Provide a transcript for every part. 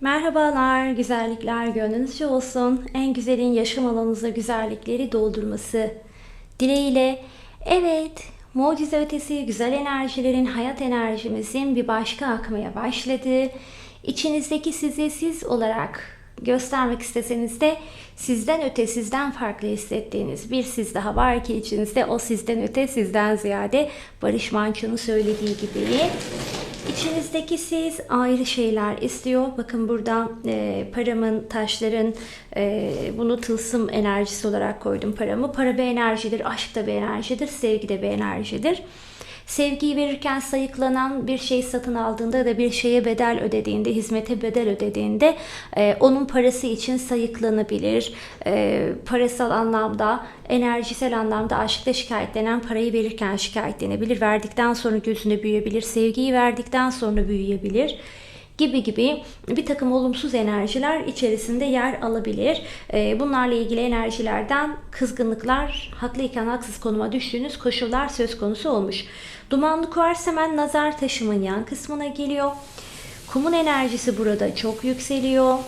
Merhabalar, güzellikler gönlünüzce olsun. En güzelin yaşam alanınıza güzellikleri doldurması dileğiyle. Evet, mucize ötesi güzel enerjilerin, hayat enerjimizin bir başka akmaya başladı. İçinizdeki sizi siz olarak göstermek isteseniz de sizden öte, sizden farklı hissettiğiniz bir siz daha var ki içinizde o sizden öte, sizden ziyade Barış Manço'nun söylediği gibi. İçinizdeki siz ayrı şeyler istiyor. Bakın burada e, paramın, taşların, e, bunu tılsım enerjisi olarak koydum paramı. Para bir enerjidir, aşk da bir enerjidir, sevgi de bir enerjidir. Sevgiyi verirken sayıklanan bir şey satın aldığında da bir şeye bedel ödediğinde, hizmete bedel ödediğinde e, onun parası için sayıklanabilir. E, parasal anlamda, enerjisel anlamda aşkta şikayetlenen parayı verirken şikayetlenebilir. Verdikten sonra gözünde büyüyebilir. Sevgiyi verdikten sonra büyüyebilir gibi gibi bir takım olumsuz enerjiler içerisinde yer alabilir. Ee, bunlarla ilgili enerjilerden kızgınlıklar, haklıyken haksız konuma düştüğünüz koşullar söz konusu olmuş. Dumanlı kuvars hemen nazar taşımın yan kısmına geliyor. Kumun enerjisi burada çok yükseliyor.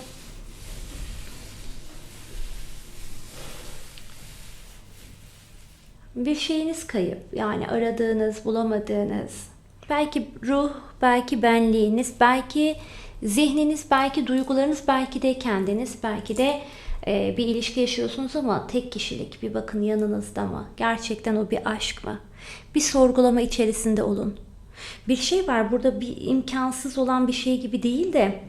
Bir şeyiniz kayıp. Yani aradığınız, bulamadığınız, belki ruh, belki benliğiniz, belki zihniniz, belki duygularınız, belki de kendiniz, belki de e, bir ilişki yaşıyorsunuz ama tek kişilik bir bakın yanınızda mı? Gerçekten o bir aşk mı? Bir sorgulama içerisinde olun. Bir şey var burada bir imkansız olan bir şey gibi değil de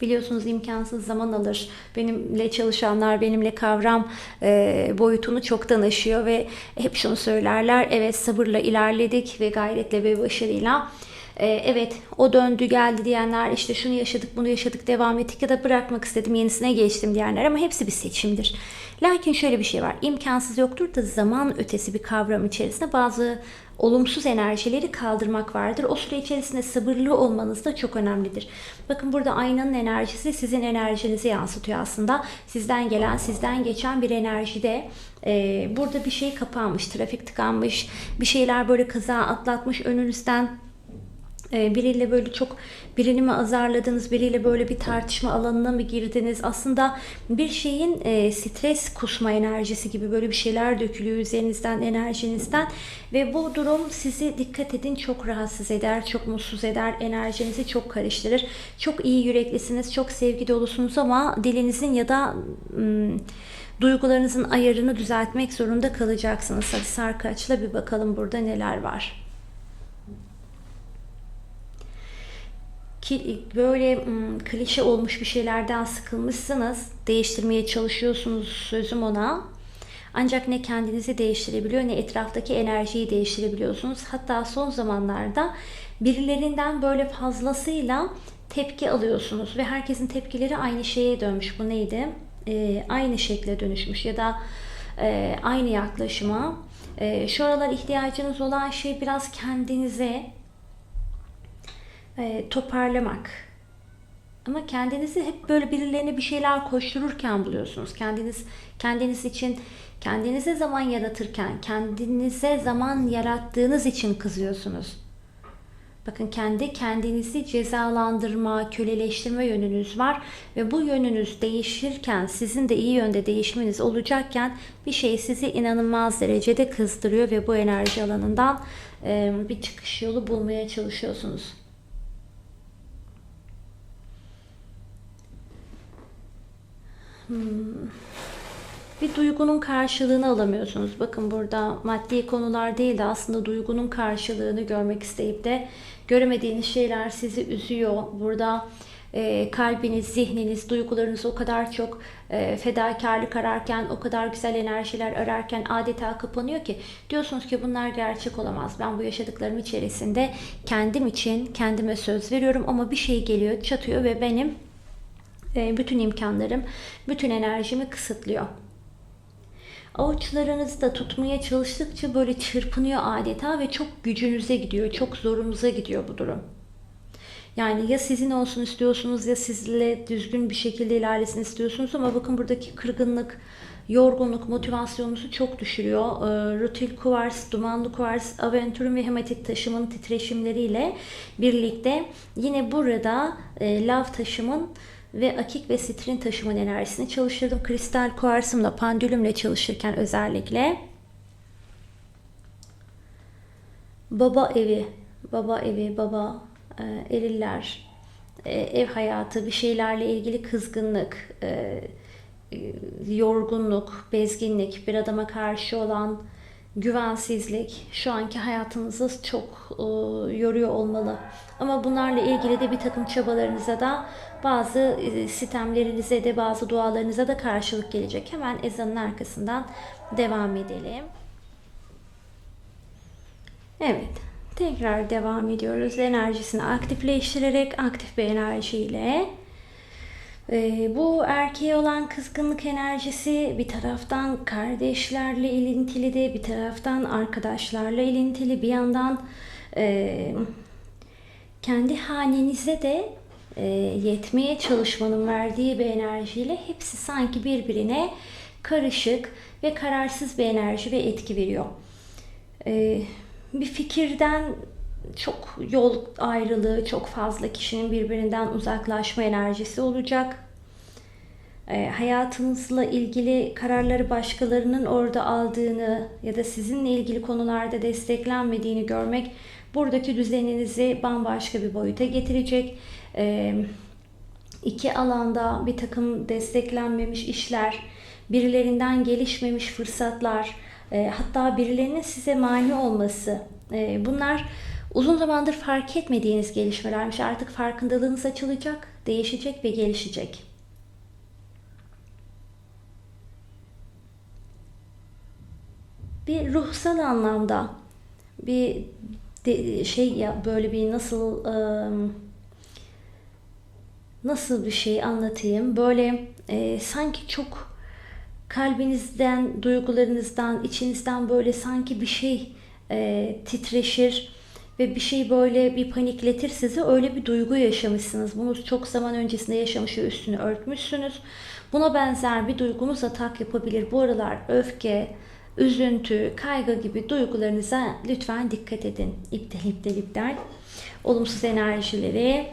biliyorsunuz imkansız zaman alır. Benimle çalışanlar benimle kavram e, boyutunu çoktan aşıyor ve hep şunu söylerler. Evet sabırla ilerledik ve gayretle ve başarıyla e, evet o döndü geldi diyenler işte şunu yaşadık bunu yaşadık devam ettik ya da bırakmak istedim yenisine geçtim diyenler ama hepsi bir seçimdir. Lakin şöyle bir şey var imkansız yoktur da zaman ötesi bir kavram içerisinde bazı olumsuz enerjileri kaldırmak vardır. O süre içerisinde sabırlı olmanız da çok önemlidir. Bakın burada aynanın enerjisi sizin enerjinizi yansıtıyor aslında. Sizden gelen, sizden geçen bir enerjide e, burada bir şey kapanmış, trafik tıkanmış, bir şeyler böyle kaza atlatmış önünüzden biriyle böyle çok birini mi azarladınız, biriyle böyle bir tartışma alanına mı girdiniz? Aslında bir şeyin e, stres kusma enerjisi gibi böyle bir şeyler dökülüyor üzerinizden, enerjinizden ve bu durum sizi dikkat edin çok rahatsız eder, çok mutsuz eder, enerjinizi çok karıştırır. Çok iyi yüreklisiniz, çok sevgi dolusunuz ama dilinizin ya da ım, duygularınızın ayarını düzeltmek zorunda kalacaksınız. Hadi sarkaçla bir bakalım burada neler var. Ki böyle klişe olmuş bir şeylerden sıkılmışsınız, değiştirmeye çalışıyorsunuz sözüm ona. Ancak ne kendinizi değiştirebiliyor ne etraftaki enerjiyi değiştirebiliyorsunuz. Hatta son zamanlarda birilerinden böyle fazlasıyla tepki alıyorsunuz ve herkesin tepkileri aynı şeye dönmüş. Bu neydi? Ee, aynı şekle dönüşmüş ya da e, aynı yaklaşıma. E, şu aralar ihtiyacınız olan şey biraz kendinize e, toparlamak. Ama kendinizi hep böyle birilerine bir şeyler koştururken buluyorsunuz. Kendiniz kendiniz için kendinize zaman yaratırken, kendinize zaman yarattığınız için kızıyorsunuz. Bakın kendi kendinizi cezalandırma, köleleştirme yönünüz var ve bu yönünüz değişirken, sizin de iyi yönde değişmeniz olacakken bir şey sizi inanılmaz derecede kızdırıyor ve bu enerji alanından bir çıkış yolu bulmaya çalışıyorsunuz. Hmm. Bir duygunun karşılığını alamıyorsunuz. Bakın burada maddi konular değil de aslında duygunun karşılığını görmek isteyip de göremediğiniz şeyler sizi üzüyor. Burada e, kalbiniz, zihniniz, duygularınız o kadar çok e, fedakarlık ararken, o kadar güzel enerjiler ararken adeta kapanıyor ki diyorsunuz ki bunlar gerçek olamaz. Ben bu yaşadıklarım içerisinde kendim için kendime söz veriyorum ama bir şey geliyor, çatıyor ve benim bütün imkanlarım, bütün enerjimi kısıtlıyor. Avuçlarınızda tutmaya çalıştıkça böyle çırpınıyor adeta ve çok gücünüze gidiyor, çok zorunuza gidiyor bu durum. Yani ya sizin olsun istiyorsunuz ya sizle düzgün bir şekilde ilerlesin istiyorsunuz ama bakın buradaki kırgınlık, yorgunluk, motivasyonunuzu çok düşürüyor. E, rutil kuvars, dumanlı kuvars, aventürün ve hematit taşımın titreşimleriyle birlikte yine burada e, lav taşımın ve akik ve sitrin taşımın enerjisini çalıştırdım. Kristal kuarsımla, pandülümle çalışırken özellikle. Baba evi, baba evi, baba e, eriller, e, ev hayatı, bir şeylerle ilgili kızgınlık, e, e, yorgunluk, bezginlik, bir adama karşı olan güvensizlik şu anki hayatınızı çok e, yoruyor olmalı. Ama bunlarla ilgili de bir takım çabalarınıza da bazı e, sistemlerinize de bazı dualarınıza da karşılık gelecek. Hemen ezanın arkasından devam edelim. Evet. Tekrar devam ediyoruz. Enerjisini aktifleştirerek aktif bir enerjiyle ee, bu erkeğe olan kızgınlık enerjisi bir taraftan kardeşlerle ilintili de bir taraftan arkadaşlarla ilintili bir yandan e, kendi hanenize de e, yetmeye çalışmanın verdiği bir enerjiyle hepsi sanki birbirine karışık ve kararsız bir enerji ve etki veriyor. E, bir fikirden çok yol ayrılığı, çok fazla kişinin birbirinden uzaklaşma enerjisi olacak. E, hayatınızla ilgili kararları başkalarının orada aldığını ya da sizinle ilgili konularda desteklenmediğini görmek buradaki düzeninizi bambaşka bir boyuta getirecek. E, iki alanda bir takım desteklenmemiş işler, birilerinden gelişmemiş fırsatlar, e, hatta birilerinin size mani olması. E, bunlar Uzun zamandır fark etmediğiniz gelişmelermiş. Artık farkındalığınız açılacak, değişecek ve gelişecek. Bir ruhsal anlamda bir şey ya böyle bir nasıl ıı, nasıl bir şey anlatayım? Böyle e, sanki çok kalbinizden, duygularınızdan, içinizden böyle sanki bir şey e, titreşir ve bir şey böyle bir panikletir sizi öyle bir duygu yaşamışsınız. Bunu çok zaman öncesinde yaşamış ve üstünü örtmüşsünüz. Buna benzer bir duygunuz atak yapabilir. Bu aralar öfke, üzüntü, kaygı gibi duygularınıza lütfen dikkat edin. İptal, iptal, iptal. Olumsuz enerjileri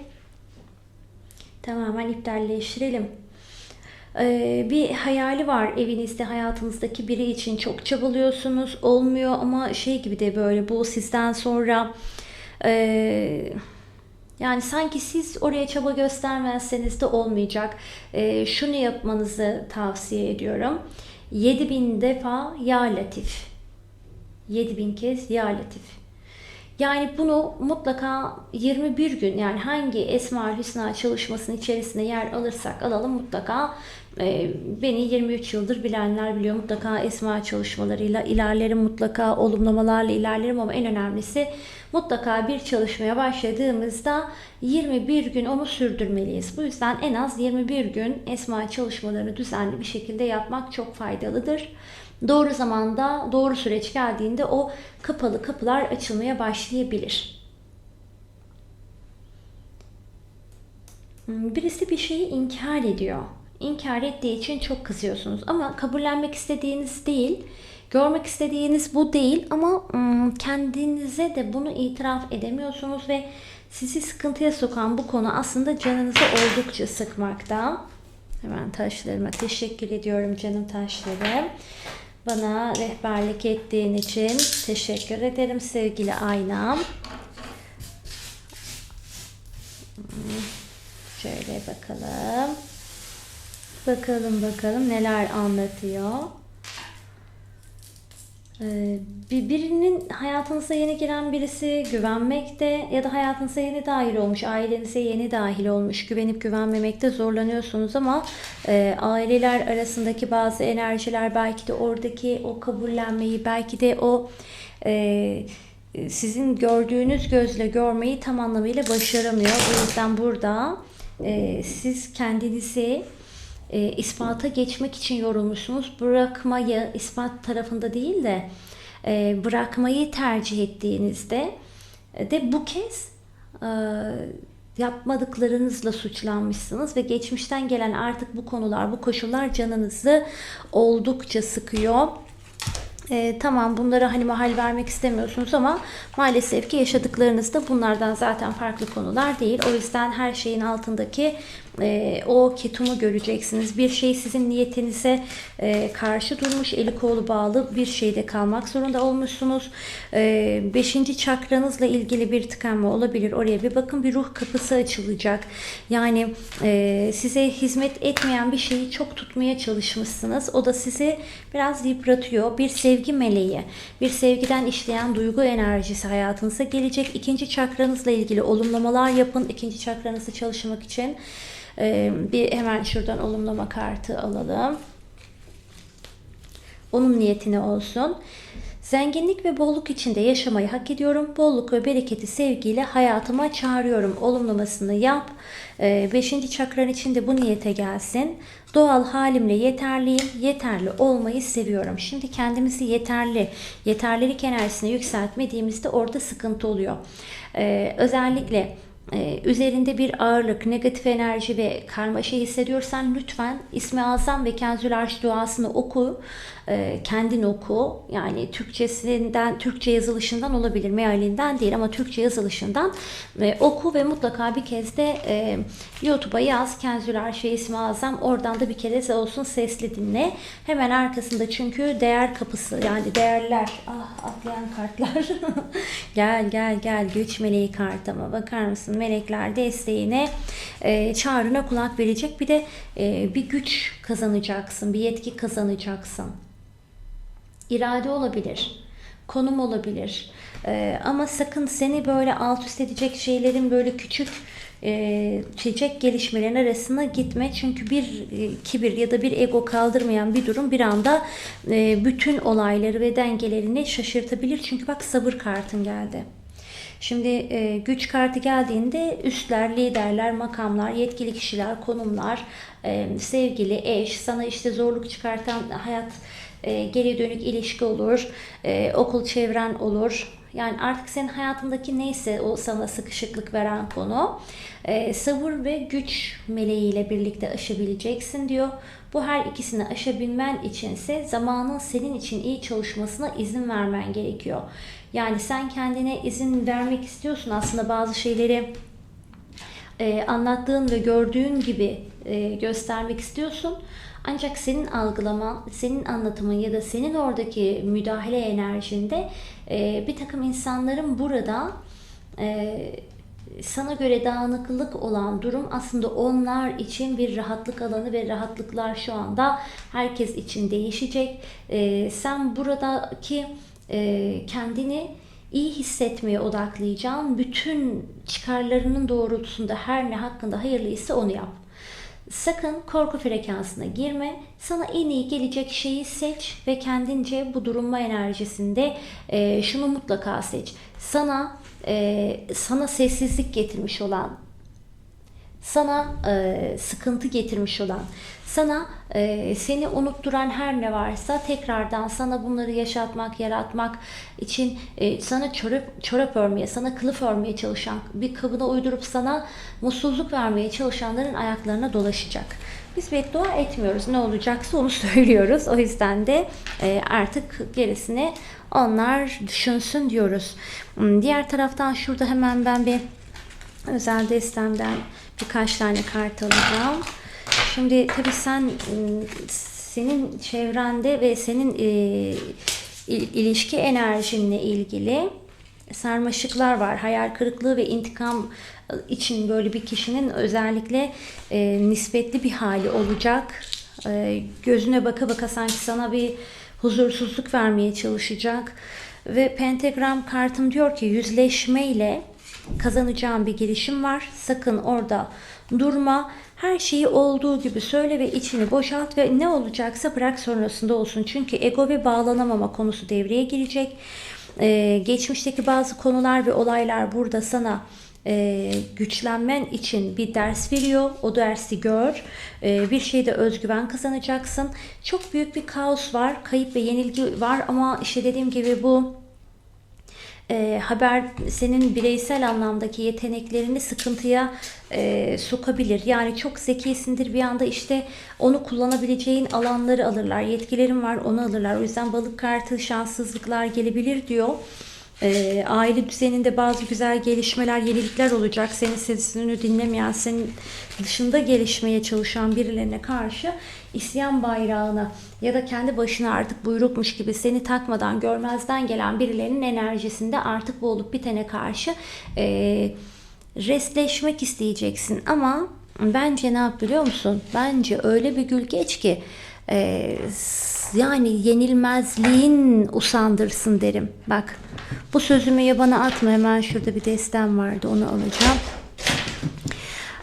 tamamen iptalleştirelim. Ee, bir hayali var evinizde hayatınızdaki biri için çok çabalıyorsunuz olmuyor ama şey gibi de böyle bu sizden sonra e, yani sanki siz oraya çaba göstermezseniz de olmayacak. E, şunu yapmanızı tavsiye ediyorum. 7000 defa Ya Latif. 7000 kez Ya Latif. Yani bunu mutlaka 21 gün yani hangi Esma Hüsna çalışmasının içerisinde yer alırsak alalım mutlaka beni 23 yıldır bilenler biliyor mutlaka Esma çalışmalarıyla ilerlerim mutlaka olumlamalarla ilerlerim ama en önemlisi mutlaka bir çalışmaya başladığımızda 21 gün onu sürdürmeliyiz. Bu yüzden en az 21 gün Esma çalışmalarını düzenli bir şekilde yapmak çok faydalıdır doğru zamanda, doğru süreç geldiğinde o kapalı kapılar açılmaya başlayabilir. Hmm, birisi bir şeyi inkar ediyor. İnkar ettiği için çok kızıyorsunuz. Ama kabullenmek istediğiniz değil, görmek istediğiniz bu değil ama kendinize de bunu itiraf edemiyorsunuz ve sizi sıkıntıya sokan bu konu aslında canınızı oldukça sıkmakta. Hemen taşlarıma teşekkür ediyorum canım taşlarım. Bana rehberlik ettiğin için teşekkür ederim sevgili aynam. Şöyle bakalım. Bakalım bakalım neler anlatıyor. Ee, birinin hayatınıza yeni giren birisi güvenmekte ya da hayatınıza yeni dahil olmuş, ailenize yeni dahil olmuş, güvenip güvenmemekte zorlanıyorsunuz ama e, aileler arasındaki bazı enerjiler belki de oradaki o kabullenmeyi, belki de o e, sizin gördüğünüz gözle görmeyi tam anlamıyla başaramıyor. O yüzden burada e, siz kendinizi e, ispata geçmek için yorulmuşsunuz. Bırakmayı ispat tarafında değil de e, bırakmayı tercih ettiğinizde e, de bu kez e, yapmadıklarınızla suçlanmışsınız ve geçmişten gelen artık bu konular, bu koşullar canınızı oldukça sıkıyor. Ee, tamam bunlara hani mahal vermek istemiyorsunuz ama maalesef ki yaşadıklarınız da bunlardan zaten farklı konular değil. O yüzden her şeyin altındaki e, o ketumu göreceksiniz. Bir şey sizin niyetinize e, karşı durmuş, eli kolu bağlı bir şeyde kalmak zorunda olmuşsunuz. E, beşinci çakranızla ilgili bir tıkanma olabilir. Oraya bir bakın bir ruh kapısı açılacak. Yani e, size hizmet etmeyen bir şeyi çok tutmaya çalışmışsınız. O da sizi biraz yıpratıyor. Bir sevgi meleği, bir sevgiden işleyen duygu enerjisi hayatınıza gelecek. İkinci çakranızla ilgili olumlamalar yapın. İkinci çakranızı çalışmak için. Ee, bir hemen şuradan olumlama kartı alalım. Onun niyetine olsun. Zenginlik ve bolluk içinde yaşamayı hak ediyorum. Bolluk ve bereketi sevgiyle hayatıma çağırıyorum. Olumlamasını yap. Ee, beşinci çakran içinde bu niyete gelsin. Doğal halimle yeterliyim. Yeterli olmayı seviyorum. Şimdi kendimizi yeterli, yeterlilik enerjisine yükseltmediğimizde orada sıkıntı oluyor. Ee, özellikle e, üzerinde bir ağırlık, negatif enerji ve karmaşa hissediyorsan lütfen İsmi Azam ve Kenzül Arş duasını oku. E, kendin oku. Yani Türkçesinden, Türkçe yazılışından olabilir. Mealinden değil ama Türkçe yazılışından e, oku ve mutlaka bir kez de e, YouTube'a yaz Kenzül Arş ve İsmi Azam. Oradan da bir kere olsun sesli dinle. Hemen arkasında çünkü değer kapısı yani değerler. Ah atlayan kartlar. gel gel gel güç meleği kartıma bakar mısın? Melekler desteğine e, çağrına kulak verecek. Bir de e, bir güç kazanacaksın. Bir yetki kazanacaksın. İrade olabilir. Konum olabilir. E, ama sakın seni böyle alt üst edecek şeylerin böyle küçük e, çiçek gelişmelerin arasına gitme. Çünkü bir e, kibir ya da bir ego kaldırmayan bir durum bir anda e, bütün olayları ve dengelerini şaşırtabilir. Çünkü bak sabır kartın geldi. Şimdi e, güç kartı geldiğinde üstler, liderler, makamlar, yetkili kişiler, konumlar, e, sevgili, eş, sana işte zorluk çıkartan hayat e, geri dönük ilişki olur, e, okul çevren olur. Yani artık senin hayatındaki neyse o sana sıkışıklık veren konu e, sabır ve güç meleğiyle birlikte aşabileceksin diyor. Bu her ikisini aşabilmen içinse zamanın senin için iyi çalışmasına izin vermen gerekiyor. Yani sen kendine izin vermek istiyorsun aslında bazı şeyleri e, anlattığın ve gördüğün gibi e, göstermek istiyorsun. Ancak senin algılaman, senin anlatımın ya da senin oradaki müdahale enerjinde e, bir takım insanların burada e, sana göre dağınıklık olan durum aslında onlar için bir rahatlık alanı ve rahatlıklar şu anda herkes için değişecek. E, sen buradaki e, kendini iyi hissetmeye odaklayacağın bütün çıkarlarının doğrultusunda her ne hakkında hayırlıysa onu yap. Sakın korku frekansına girme. Sana en iyi gelecek şeyi seç ve kendince bu durumma enerjisinde e, şunu mutlaka seç. Sana e, sana sessizlik getirmiş olan, sana e, sıkıntı getirmiş olan, sana e, seni unutturan her ne varsa tekrardan sana bunları yaşatmak, yaratmak için e, sana çorap, çorap örmeye, sana kılıf örmeye çalışan, bir kabına uydurup sana mutsuzluk vermeye çalışanların ayaklarına dolaşacak. Biz beddua etmiyoruz. Ne olacaksa onu söylüyoruz. O yüzden de e, artık gerisini onlar düşünsün diyoruz. Hmm, diğer taraftan şurada hemen ben bir özel destemden birkaç tane kart alacağım. Şimdi tabii sen ıı, senin çevrende ve senin e, ilişki enerjinle ilgili sarmaşıklar var. Hayal kırıklığı ve intikam için böyle bir kişinin özellikle e, nispetli bir hali olacak. E, gözüne baka baka sanki sana bir huzursuzluk vermeye çalışacak. Ve pentagram kartım diyor ki yüzleşmeyle kazanacağım bir girişim var. Sakın orada durma. Her şeyi olduğu gibi söyle ve içini boşalt ve ne olacaksa bırak sonrasında olsun. Çünkü ego ve bağlanamama konusu devreye girecek. Ee, geçmişteki bazı konular ve olaylar burada sana e, güçlenmen için bir ders veriyor. O dersi gör. E, bir şeyde özgüven kazanacaksın. Çok büyük bir kaos var. Kayıp ve yenilgi var ama işte dediğim gibi bu e, haber senin bireysel anlamdaki yeteneklerini sıkıntıya e, sokabilir. Yani çok zekisindir bir anda işte onu kullanabileceğin alanları alırlar. Yetkilerin var onu alırlar. O yüzden balık kartı şanssızlıklar gelebilir diyor. E, aile düzeninde bazı güzel gelişmeler, yenilikler olacak. Senin sesini dinlemeyen, senin dışında gelişmeye çalışan birilerine karşı isyan bayrağına ya da kendi başına artık buyrukmuş gibi seni takmadan görmezden gelen birilerinin enerjisinde artık bu olup bitene karşı e, restleşmek isteyeceksin. Ama bence ne yap biliyor musun? Bence öyle bir gül geç ki e, yani yenilmezliğin usandırsın derim. Bak bu sözümü yabana atma hemen şurada bir destem vardı onu alacağım.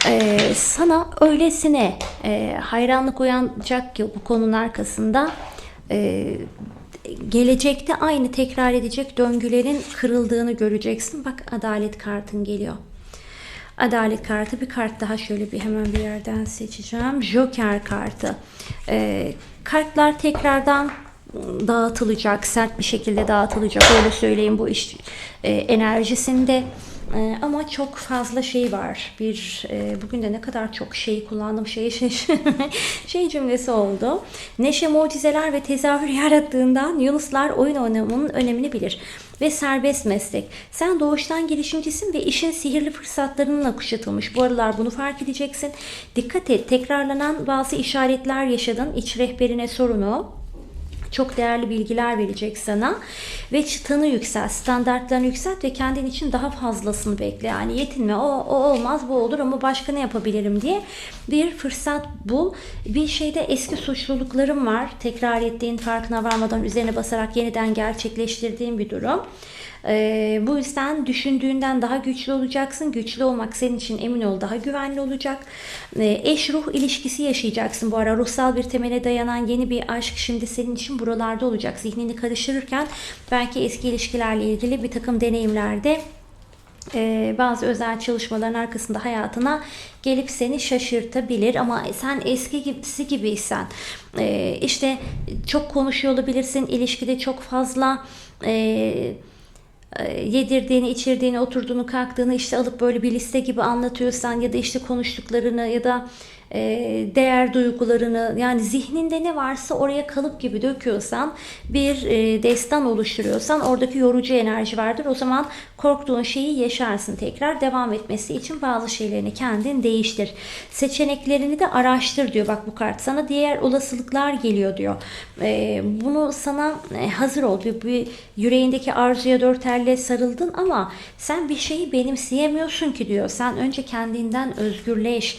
Ee, sana öylesine e, hayranlık uyanacak ki bu konunun arkasında e, gelecekte aynı tekrar edecek döngülerin kırıldığını göreceksin. Bak adalet kartın geliyor. Adalet kartı bir kart daha şöyle bir hemen bir yerden seçeceğim. Joker kartı. Ee, kartlar tekrardan dağıtılacak, sert bir şekilde dağıtılacak. Öyle söyleyeyim bu iş e, enerjisinde. E, ama çok fazla şey var. Bir e, bugün de ne kadar çok şey kullandım. Şey şey şey, cümlesi oldu. Neşe mucizeler ve tezahür yarattığından Yunuslar oyun oynamanın önemini bilir ve serbest meslek. Sen doğuştan girişimcisin ve işin sihirli fırsatlarınla kuşatılmış. Bu aralar bunu fark edeceksin. Dikkat et. Tekrarlanan bazı işaretler yaşadın. İç rehberine sorunu çok değerli bilgiler verecek sana ve çıtanı yükselt, standartlarını yükselt ve kendin için daha fazlasını bekle. Yani yetinme, o, o olmaz, bu olur ama başka ne yapabilirim diye bir fırsat bul. Bir şeyde eski suçluluklarım var. Tekrar ettiğin farkına varmadan üzerine basarak yeniden gerçekleştirdiğin bir durum. Ee, bu yüzden düşündüğünden daha güçlü olacaksın. Güçlü olmak senin için emin ol daha güvenli olacak. Ee, eş ruh ilişkisi yaşayacaksın bu ara. Ruhsal bir temele dayanan yeni bir aşk şimdi senin için buralarda olacak. Zihnini karıştırırken belki eski ilişkilerle ilgili bir takım deneyimlerde e, bazı özel çalışmaların arkasında hayatına gelip seni şaşırtabilir ama sen eski gibisi gibiysen e, işte çok konuşuyor olabilirsin ilişkide çok fazla e, e, yedirdiğini, içirdiğini, oturduğunu, kalktığını işte alıp böyle bir liste gibi anlatıyorsan ya da işte konuştuklarını ya da e, değer duygularını yani zihninde ne varsa oraya kalıp gibi döküyorsan bir e, destan oluşturuyorsan oradaki yorucu enerji vardır. O zaman korktuğun şeyi yaşarsın tekrar devam etmesi için bazı şeylerini kendin değiştir. Seçeneklerini de araştır diyor. Bak bu kart sana diğer olasılıklar geliyor diyor. Bunu sana hazır ol. Bir, bir yüreğindeki arzuya dört elle sarıldın ama sen bir şeyi benimseyemiyorsun ki diyor. Sen önce kendinden özgürleş.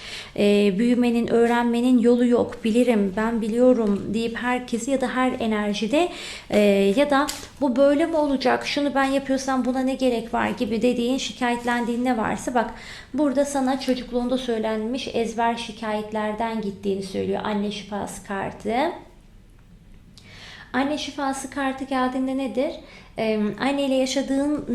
Büyüme büyümenin, öğrenmenin yolu yok. Bilirim, ben biliyorum deyip herkesi ya da her enerjide e, ya da bu böyle mi olacak, şunu ben yapıyorsam buna ne gerek var gibi dediğin, şikayetlendiğin ne varsa bak burada sana çocukluğunda söylenmiş ezber şikayetlerden gittiğini söylüyor anne şifası kartı. Anne şifası kartı geldiğinde nedir? Ee, anneyle yaşadığın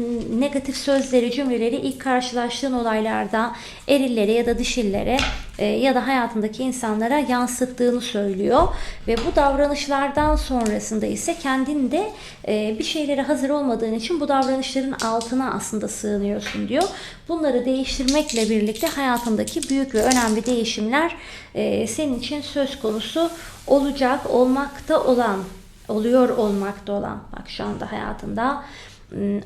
negatif sözleri, cümleleri ilk karşılaştığın olaylarda erillere ya da dişillere e, ya da hayatındaki insanlara yansıttığını söylüyor. Ve bu davranışlardan sonrasında ise kendinde e, bir şeylere hazır olmadığın için bu davranışların altına aslında sığınıyorsun diyor. Bunları değiştirmekle birlikte hayatındaki büyük ve önemli değişimler e, senin için söz konusu olacak, olmakta olan oluyor olmakta olan bak şu anda hayatında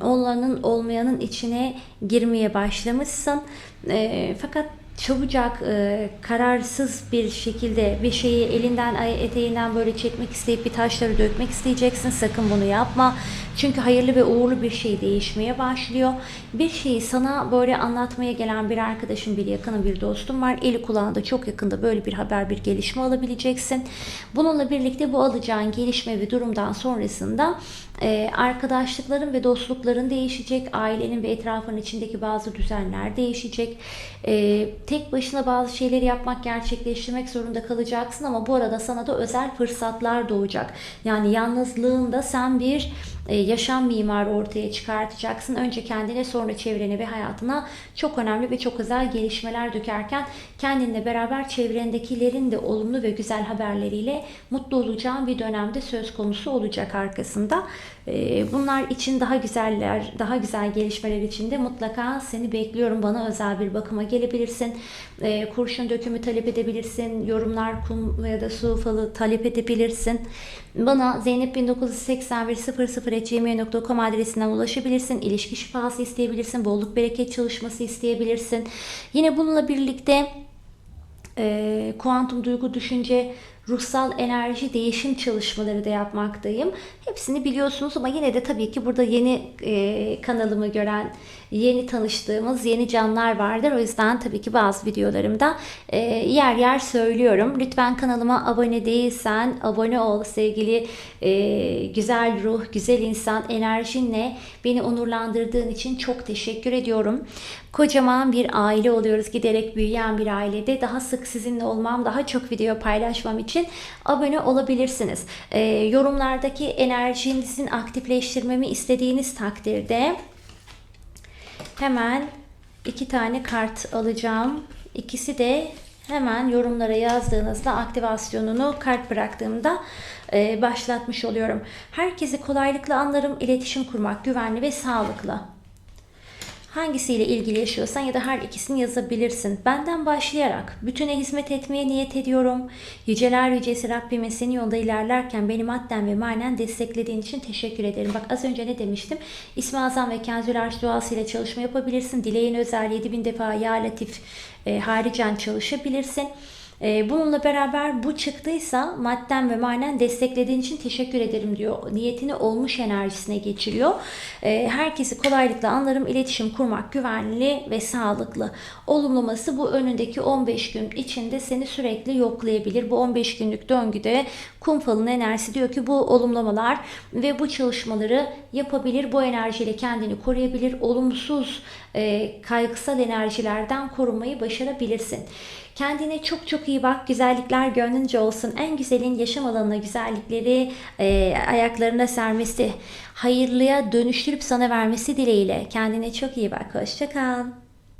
olanın olmayanın içine girmeye başlamışsın. E, fakat çabucak e, kararsız bir şekilde bir şeyi elinden eteğinden böyle çekmek isteyip bir taşları dökmek isteyeceksin. Sakın bunu yapma. Çünkü hayırlı ve uğurlu bir şey değişmeye başlıyor. Bir şeyi sana böyle anlatmaya gelen bir arkadaşın, bir yakının, bir dostun var. Eli kulağında çok yakında böyle bir haber, bir gelişme alabileceksin. Bununla birlikte bu alacağın gelişme ve durumdan sonrasında e, arkadaşlıkların ve dostlukların değişecek. Ailenin ve etrafın içindeki bazı düzenler değişecek. E, tek başına bazı şeyleri yapmak, gerçekleştirmek zorunda kalacaksın ama bu arada sana da özel fırsatlar doğacak. Yani yalnızlığında sen bir yaşam mimarı ortaya çıkartacaksın. Önce kendine sonra çevrene ve hayatına çok önemli ve çok özel gelişmeler dökerken kendinle beraber çevrendekilerin de olumlu ve güzel haberleriyle mutlu olacağın bir dönemde söz konusu olacak arkasında. Ee, Bunlar için daha güzeller, daha güzel gelişmeler için de mutlaka seni bekliyorum. Bana özel bir bakıma gelebilirsin. Ee, Kurşun dökümü talep edebilirsin. Yorumlar, kum ya da su falı talep edebilirsin. Bana zeynep198100.gmail.com adresinden ulaşabilirsin. İlişki şifası isteyebilirsin. Bolluk bereket çalışması isteyebilirsin. Yine bununla birlikte e, kuantum duygu düşünce ruhsal enerji değişim çalışmaları da yapmaktayım. Hepsini biliyorsunuz ama yine de tabii ki burada yeni e, kanalımı gören, yeni tanıştığımız yeni canlar vardır. O yüzden tabii ki bazı videolarımda e, yer yer söylüyorum. Lütfen kanalıma abone değilsen abone ol sevgili e, güzel ruh, güzel insan enerjinle beni onurlandırdığın için çok teşekkür ediyorum. Kocaman bir aile oluyoruz. Giderek büyüyen bir ailede daha sık sizinle olmam, daha çok video paylaşmam için abone olabilirsiniz. E, yorumlardaki enerjinizin aktifleştirmemi istediğiniz takdirde hemen iki tane kart alacağım. İkisi de hemen yorumlara yazdığınızda aktivasyonunu kart bıraktığımda e, başlatmış oluyorum. Herkese kolaylıkla anlarım. İletişim kurmak güvenli ve sağlıklı. Hangisiyle ilgili yaşıyorsan ya da her ikisini yazabilirsin. Benden başlayarak bütüne hizmet etmeye niyet ediyorum. Yüceler yücesi Rabbimin senin yolda ilerlerken beni madden ve manen desteklediğin için teşekkür ederim. Bak az önce ne demiştim? İsmi Azam ve Kenzül Arş duasıyla çalışma yapabilirsin. Dileğin özel 7000 defa Ya Latif e, haricen çalışabilirsin. Ee, Bununla beraber bu çıktıysa madden ve manen desteklediğin için teşekkür ederim diyor. Niyetini olmuş enerjisine geçiriyor. Ee, Herkesi kolaylıkla anlarım. İletişim kurmak güvenli ve sağlıklı. Olumlaması bu önündeki 15 gün içinde seni sürekli yoklayabilir. Bu 15 günlük döngüde kum falının enerjisi diyor ki bu olumlamalar ve bu çalışmaları yapabilir. Bu enerjiyle kendini koruyabilir. Olumsuz e, kaygısal enerjilerden korunmayı başarabilirsin. Kendine çok çok iyi bak. Güzellikler gönlünce olsun. En güzelin yaşam alanına güzellikleri e, ayaklarına sermesi, hayırlıya dönüştürüp sana vermesi dileğiyle. Kendine çok iyi bak. Hoşça kal.